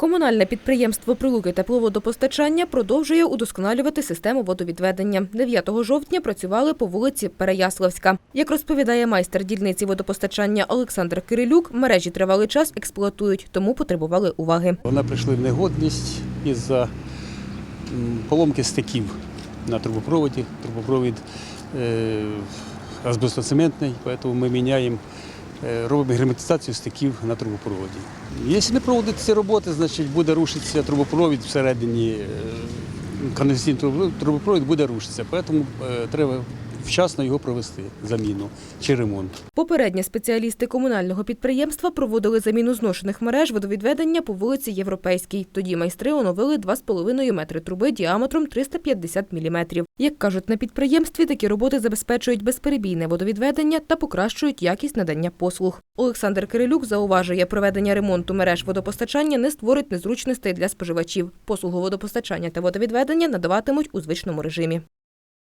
Комунальне підприємство Прилуки тепловодопостачання продовжує удосконалювати систему водовідведення. 9 жовтня працювали по вулиці Переяславська. Як розповідає майстер дільниці водопостачання Олександр Кирилюк, мережі тривалий час експлуатують, тому потребували уваги. Вона прийшли в негодність із-за поломки стиків на трубопроводі. Трубопровід е, азбестоцементний, тому ми міняємо, робимо герметизацію стиків на трубопроводі. Якщо не проводити ці роботи, значить буде рушитися трубопровід всередині, е, каналізаційний трубопровід буде рушитися, тому е, треба вчасно його провести, заміну чи ремонт. Попередньо спеціалісти комунального підприємства проводили заміну зношених мереж водовідведення по вулиці Європейській. Тоді майстри оновили 2,5 метри труби діаметром 350 мм. Як кажуть на підприємстві, такі роботи забезпечують безперебійне водовідведення та покращують якість надання послуг. Олександр Кирилюк зауважує, проведення ремонту мереж водопостачання не створить незручностей для споживачів. Послугу водопостачання та водовідведення надаватимуть у звичному режимі.